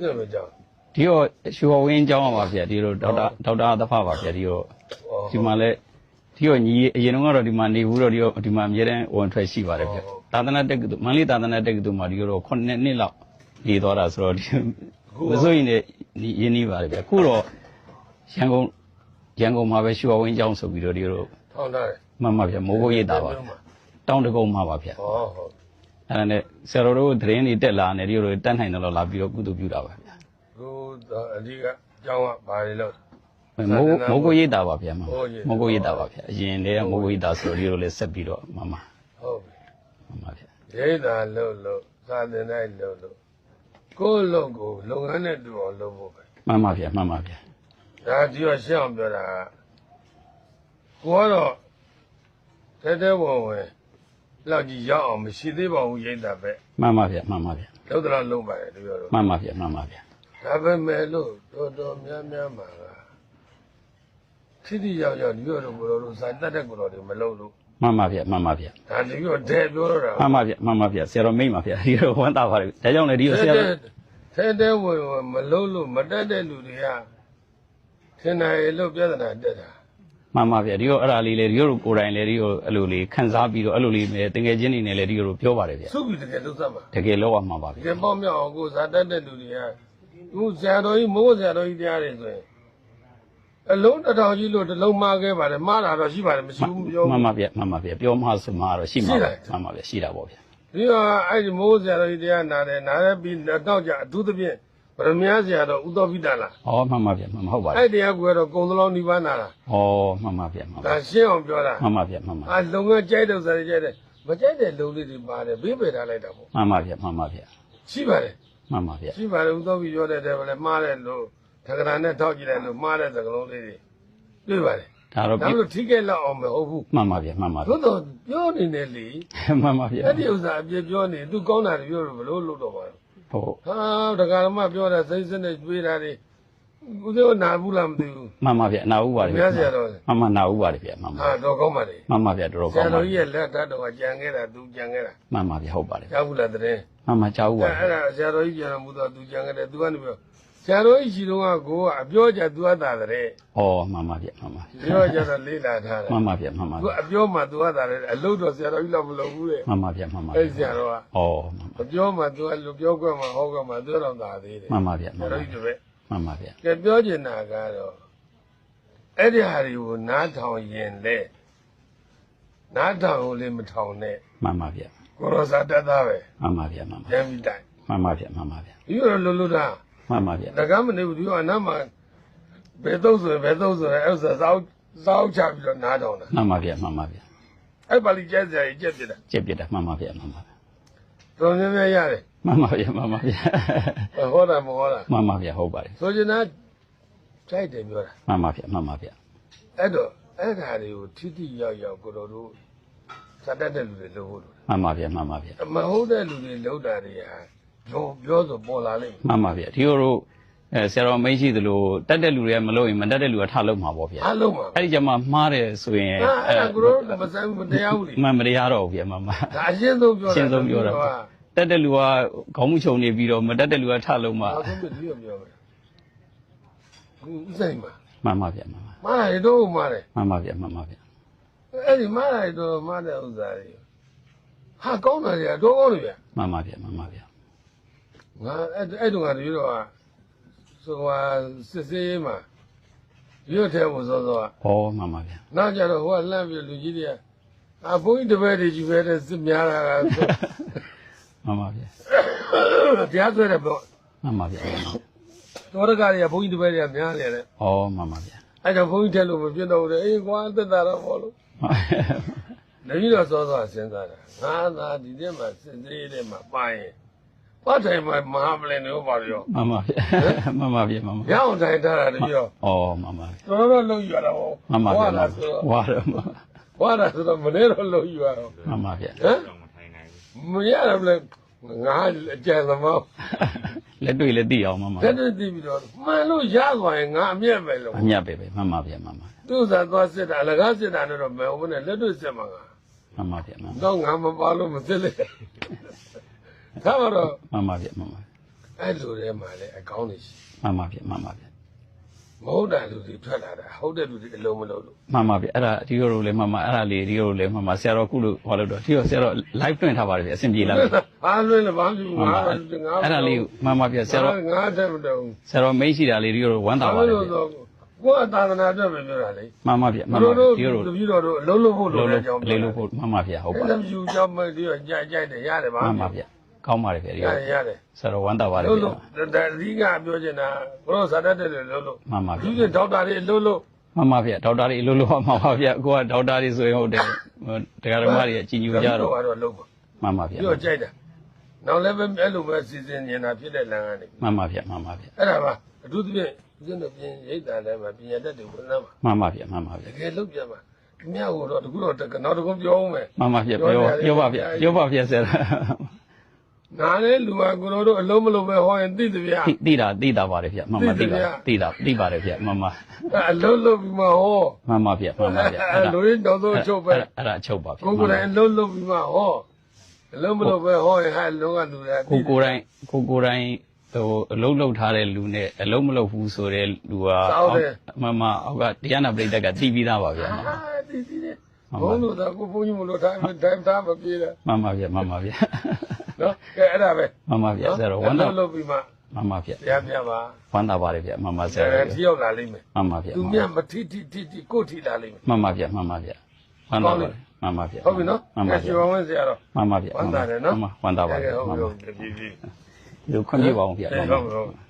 ညမကြောက်ဒီတော့ရွှေဝဝင်းကျောင်းပါဗျာဒီလိုဒေါက်တာဒေါက်တာသဖပါဗျာဒီတော့ဩဒီမှာလဲဒီတော့ညီအရင်တော့ဒီမှာနေဘူးတော့ဒီတော့ဒီမှာအများတန်းဝင်ထွက်ရှိပါတယ်ဗျာသာသနာတက္ကသိုလ်မန္တလေးသာသနာတက္ကသိုလ်မှာဒီတော့9နှစ်လောက်နေသွားတာဆိုတော့ဒီမစိုးရင်လည်းဒီရင်းနှီးပါတယ်ဗျာအခုတော့ရန်ကုန်ရန်ကုန်မှာပဲရွှေဝဝင်းကျောင်းဆိုပြီးတော့ဒီတော့ထောင်းထားတယ်မှန်ပါဗျာမိုးကုတ်ရိပ်တာပါဗျာတောင်းတကုန်းမှာပါဗျာဟောဟုတ် အဲ့ဒါနဲ့ဆရာတော်တို့သတင်းတွေတက်လာနေဒီလိုတက်နိုင်တယ်လို့လာပြီးတော့ကုသပြုတာပါဗျာကိုအဒီကကျောင်းကဘာတွေလို့မိုးမိုးကုတ်ရိပ်တာပါဗျာမမမိုးကုတ်ရိပ်တာမိုးကုတ်ရိပ်တာပါဗျာအရင်တည်းကမိုးကုတ်ရိပ်တာဆိုတော့ဒီလိုလည်းဆက်ပြီးတော့မမဟုတ်ပြီမမဗျာရိတ်တာလို့လို့သာသနာ့လို့လို့ကိုယ့်လုံကိုလုပ်ငန်းနဲ့တူအောင်လုပ်ဖို့ပဲမှန်ပါဗျာမှန်ပါဗျာဒါဒီတော့ရှင်းအောင်ပြောတာကကိုကတော့တဲတဲဝင်ဝင် လောက်ကြီးရောက်အောင်မရှိသေးပါဘူးရိတ်တာပဲမှန်ပါဗျာမှန်ပါဗျာလောက်တော့လုံးပါတယ်တပြောတော့မှန်ပါဗျာမှန်ပါဗျာဒါပေမဲ့လို့တော်တော်များများမှာကထိတိရောက်ရောက်ဒီလိုလိုကိုလိုစာတတ်တဲ့ကိုလိုတွေမလုပ်လို့မှန်ပါဗျာမှန်ပါဗျာဒါဒီလိုဒဲပြောတော့တာမှန်ပါဗျာမှန်ပါဗျာဆရာတော်မိတ်ပါဗျာဒီလိုဝမ်းသာပါတယ်ဒါကြောင့်လည်းဒီလိုဆရာတော်ထဲတဲဝင်ဝင်မလုပ်လို့မတတ်တဲ့လူတွေကထင်တယ်လို့ပြဿနာတက်တာ မှန်ပါဗျာဒီလိုအဲ့ဒါလေးလေဒီလိုကိုယ်တိုင်လေဒီလိုအဲ့လိုလေးခန်းစားပြီးတော့အဲ့လိုလေးတကယ်ချင်းနေနဲ့လေဒီလိုပြောပါတယ်ဗျာသုပြီတကယ်လို့သတ်မှာတကယ်လောက်ရမှာပါတဗျာကယ်ပေါ့မြောက်အောင်ကိုဇာတတ်တဲ့လူတွေကသူဆရာတော်ကြီးမိုးဆရာတော်ကြီးတရားတွေဆိုရင်အလုံးတစ်ထောင်ကြီးလို့တစ်လုံးမှားခဲ့ပါတယ်မှားတာတော့ရှိပါတယ်မရှိဘူးမပြောမှန်ဘူးပါဗျာမှန်ပါဗျာပြောမှဆိုမှတော့ရှိမှာပါမှန်ပါဗျာရှိတာပေါ့ဗျာဒီတော့အဲ့ဒီမိုးဆရာတော်ကြီးတရားနာတယ်နားရပြီးတော့ကြအထူးသဖြင့် ဗရမ ्या ဆရာတော်ဥသောပိတလားဟောမှန်ပါဗျာမှန်ပါဟုတ်ပါတအဲ့ယ်တရားကိုတော့ကုံသလုံးနိဗ္ဗာန်နာလားဟောမှန်ပါဗျာမှန်ပါဒါရှင်းအောင်ပြောတာမှန်ပါဗျာမှန်ပါအာလုံငယ်ကြိုက်တဲ့ဥစ္စာတွေကြိုက်တယ်မကြိုက်တဲ့လုံလေးတွေပါတယ်ဘေးပယ်ထားလိုက်တာပေါ့မှန်ပါဗျာမှန်ပါဗျာရှိပါတယ်မှန်ပါဗျာရှိပါတယ်ဥသောပိပြောတဲ့တည်းပဲမှားတယ်လို့သက္ကရာနဲ့ထောက်ကြည့်လိုက်လို့မှားတဲ့သကလုံးလေးတွေတွေ့ပါတယ်ဒါတော့ဒါလို့ထိခဲ့လောက်အောင်မဟုတ်ဘူးမှန်ပါဗျာမှန်ပါဗျာသို့တော့ပြောနေတယ်လေမှန်ပါဗျာအဲ့ဒီဥစ္စာအပြည့်ပြောနေသူကောင်းတာတွေပြောလို့ဘလို့လို့တော့ပါတော့ ဟုတ်ဟာဒကာဓမ္မပြောတာစိတ်စနဲ့တွေးတာတွေဦးဇောနာဘူးလားမသိဘူးမှန်ပါဗျာနာဦးပါတယ်မြတ်ဆရာတော်မှန်မှန်နာဦးပါတယ်ဗျာမှန်ပါဟာတော့ကောင်းပါလေမှန်ပါဗျာတော်တော်ဆကောရာင်းပါတော်ကြီးရဲ့လက်ဓာတ်တော်ကကြံခဲ့တာသူကြံခဲ့တာမှန်ပါဗျာဟုတ်ပါတယ်ကြားဘူးလားတဲ့မှန်မှကြားဦးပါအဲ့တယ်အဲ့ဒါဆရာတော်ကြီးပြန်တော်မူတော့သူကြံခဲ့တယ်သူကနေပြော ဆရာတော်ကြီးရှိတော့ကကိုကအပြောကြသူအပ်တာတဲ့ဟောမှန်ပါဗျာမှန်ပါပြောကြတော့လေးလာထားတယ်မှန်ပါဗျာမှန်ပါသူအပြောမှသူအပ်တာတဲ့အလုပ်တော့ဆရာတော်ကြီးတော့မလုပ်ဘူးတဲ့မှန်ပါဗျာမှန်ပါအဲ့ဆရာတော်ကဟောမှန်မပြောမှသူကလူပြောခွင့်မှဟောခွင့်မှသူတော့သာသေးတယ်မှန်ပါဗျာဆမှရာန်ပါတော်ကြီးတပည့်မှန်ပါဗျာကဲပြောချင်တာကတော့အဲ့ဒီဟာတွေကိုနားထောင်ရင်လေနားထောင်လို့လည်းမထောင်နဲ့မှန်ပါဗျာကိုရောစာတက်သားပဲမှန်ပါဗျာမှန်ပါရမ်းပြီးတိုင်မှန်ပါဗျာမှန်ပါဗျာဒီလိုလွတ်လွတ်တာ မှန်ပါဗျာတကမ်းမနေဘူးဒီကအနားမှာဘယ်တော့ဆိုရင်ဘယ်တော့ဆိုရင်အဲ့ဥစ္စာစောက်စောက်ချပြီးတော့နားထောင်တာမှန်ပါဗျာမှန်ပါဗျာအဲ့ပါဠိကျက်စရာကြီးကျက်ပြစ်တာကြက်ပြစ်တာမှန်ပါဗျာမှန်ပါဗျာတော်များများရတယ်မှန်ပါဗျာမှန်ပါဗျာဟောတာမဟောတာမှန်ပါဗျာဟုတ်ပါတယ်ဆိုချင်တာကြိုက်တယ်ပြောတာမှန်ပါဗျာမှန်ပါဗျာအဲ့တော့အဲ့ဓာတွေကိုထိထိရောက်ရောက်ကိုတော်တို့စတတ်တဲ့လူတွေလုပ်ဖို့လိုတယ်မှန်ပါဗျာမှန်ပါဗျာမဟုတ်တဲ့လူတွေလောက်တာတွေဟာ ပြောပြောဆိုပေါ်လာလိမ့်မယ်မှန်ပါဗျာဒီလိုတော့အဲဆရာတော်မိတ်ရှိသလိုတက်တဲ့လူတွေကမလို့ရင်မတက်တဲ့လူကထလို့မှာပေါ့ဗျာအားလုံးပါအဲ့ဒီကြမှာမှားတယ်ဆိုရင်အဲ့ဒါကိုတော့မဆိုင်ဘူးမတရားဘူးလေမှန်မတရားတော့ဘူးဗျာမှန်ပါဒါအရှင်းဆုံးပြောတာရှင်းဆုံးပြောတာပေါ့တက်တဲ့လူကခေါင်းမှုချုံနေပြီးတော့မတက်တဲ့လူကထလို့မှာအခုမဒီလိုပြောမယ်ခုဥဆိုင်မှာမှန်ပါဗျာမှန်ပါမားတယ်တော့မားတယ်မှန်ပါဗျာမှန်ပါဗျာအဲ့ဒီမားတယ်တော့မားတဲ့ဥစ္စာတွေဟာကောင်းတယ်ကတော့ကောင်းတယ်ဗျမှန်ပါဗျာမှန်ပါဗျာ ငါအဲ့အဲ့တုန်းကတည်းကတော့ဆိုဟာစစ်စေးမှာရွတ်ထဲမှာစောစောကဟောမှန်ပါဗျာနောက်ကြတော့ဟိုကလှမ်းပြီးလူကြီးတွေကအာဘုန်းကြီးတပည့်တွေကြီးပဲတဲ့စစ်များတာကဆိုမှန်ပါဗျာတရားဆွဲတယ်ပေါ့မှန်ပါဗျာတော်ရကတွေကဘုန်းကြီးတပည့်တွေကများနေတယ်ဟောမှန်ပါဗျာအဲ့တော့ဘုန်းကြီးထဲလို့မပြတ်တော့ဘူးလေအေးကွာသက်တာတော့ပေါ့လို့တတိတော့စောစောစဉ်းစားတာငါသာဒီထဲမှာစစ်သေးတဲ့မှာပါရင် ပတ်တိုင်မှာမဟာပလင်တို့ပါရောမှန်ပါဗျာမှန်ပါဗျာမှန်ပါရအောင်တိုင်ထားတာတတိရောဩမှန်ပါဗျာတော်တော်လုံးယူရတာပေါ့မှန်ပါဗျာတာဆိုတော့ဝါတော့ဝါတာဆိုတော့မနေ့တော့လုံးယူရတော့မှန်ပါဗျာဟမ်မရရမလဲငါအကြံသမောလက်တွေ့လက်သိအောင်မှန်ပါတက်တက်တည်ပြီးတော့မှန်လို့ရသွားရင်ငါအမျက်ပဲလို့အမြတ်ပဲပဲမှန်ပါဗျာမှန်ပါသူ့သာသွားစစ်တာအလကားစစ်တာနဲ့တော့မဟုတ်ဘူးနဲ့လက်တွေ့စစ်မှာငါမှန်ပါဗျာမှန်ပါတော့ငါမပါလို့မစစ်လေ ခါမတော့မှန်ပါဗျာမှန်ပါအအဲ့လိုထဲမှာလည်းအကောင်းနေရှိမှန်ပါဗျမှန်ပါဗျမဟုတ်တာလူတွေထွက်လာတာဟုတ်တဲ့လူတွေအလုံးမလုံးလို့မှန်ပါဗျအဲ့ဒါဒီလိုလိုလည်းမှန်ပါအဲ့ဒါလေးဒီလိုလိုလည်းမှန်ပါဆရာတော်ကုလို့ဟောလို့တော့ဒီလိုဆရာတော် live တွင်ထားပါတယ်ဗျအဆင်ပြေလားဗျအားလွဲလည်းဘာမှမမှန်ငါပါငါအဲ့ဒါလေးမှန်ပါဗျဆရာတော်ငါတဲ့မတော့ဆရာတော်မိတ်ရှိတာလေးဒီလိုဝမ်းသာပါတယ်ဗျကိုယ်အသာသနာအတွက်ပဲပြောတာလေမှန်ပါဗျမှန်ပါတို့တို့ဒီလိုတပည့်တော်တို့အလုံးလုံးဖို့လိုလိုလိုတဲ့အကြောင်းလေးလို့ဖို့မှန်ပါဗျဟုတ်ပါအဲ့ဒါယူကြောင်းမဒီတော့ကြိုက်ကြိုက်တယ်ရတယ်ပါမှန်ပါဗျ ကောင်းပါတယ်ဗျဒီရလိုတယ်ရတယ်ဆရာတော်ဝမ်းသာပါတယ်လို့ဗျလို့ဒါအဓိကပြောချင်တာဘလို့ဇာတ်တက်တယ်လို့လို့မှန်ပါဗျဒီကဒေါက်တာတွေလို့လို့မှန်ပါဗျဒေါက်တာတွေအလိုလိုမှန်ပါဗျကိုကဒေါက်တာတွေဆိုရင်ဟုတ်တယ်ဟိုတရားဓမ္မတွေအကြည်ညိုကြတော့ကတော့လုံးပါမှန်ပါဗျပြီးတော့ကြိုက်တာနောက်လည်းပဲအဲ့လိုပဲစီစဉ်နေတာဖြစ်တဲ့လမ်းကနေမှန်ပါဗျမှန်ပါဗျအဲ့ဒါပါအထူးသဖြင့်ဦးဇင်းတို့ပြင်ရိတ်တာလည်းမှာပြင်ရတတ်တယ်ဝန်ထမ်းမှာမှန်ပါဗျမှန်ပါဗျတကယ်လုပ်ပြမှာဒီမြောက်တော့တကူတော့နောက်တကူပြောအောင်မယ်မှန်ပါဗျပြောပြောပါဗျပြောပါဗျဆရာ နားလေလူကကိုတော်တို့အလုံးမလုံးပဲဟောရင်သိတယ်ဗျာတိတိတာတိတာပါတယ်ဗျမှန်ပါတိပါတိတာတိပါတယ်ဗျမှန်ပါအလုံးလုံးပြီးမှဟောမှန်ပါဗျမှန်ပါဗျအဲ့လိုရင်းတော်တော်ချုပ်ပဲအဲ့ဒါအချုပ်ပါဗျကိုကိုယ်တိုင်အလုံးလုံးပြီးမှဟောအလုံးမလုံးပဲဟောရင်ဟာလုံးကလူတွေကိုကိုတိုင်းကိုကိုတိုင်းဟိုအလုံးလုံးထားတဲ့လူနဲ့အလုံးမလုံးဘူးဆိုတဲ့လူကမမအောက်ကတရားနာပရိသတ်ကတီးပြီးသားပါဗျဟာဒီဒီနဲ့ဘုန်းလို့တော့ကိုဘုန်းကြီးမလို့တိုင်းတိုင်းသားမပြေးတာမှန်ပါဗျမှန်ပါဗျ နော်ကဲအဲ့ဒါပဲမှန်ပါဗျဆရာတော်ဝမ်းသာလုံးလုံးပြီးမှမှန်ပါဗျတရားပြပါဝမ်းသာပါတယ်ဗျမှန်ပါဆရာအဲတော်ထီရောက်လာလိမ့်မယ်မှန်ပါဗျသူမြတ်မထီထီထီထီကိုထီလာလိမ့်မယ်မှန်ပါဗျမှန်ပါဗျဝမ်းသာပါတယ်မှန်ပါဗျဟုတ်ပြီနော်မှန်ပါဗျကျွေးဝင်းစရာတော့မှန်ပါဗျဝမ်းသာတယ်နော်ဝမ်းသာပါတယ်ဟုတ်မှန်ပြီပါဟုတ်ပြီပြီပြီဒီခွင့်ပြပါအောင်ဗျဟုတ်ပြီဟုတ်ပြီ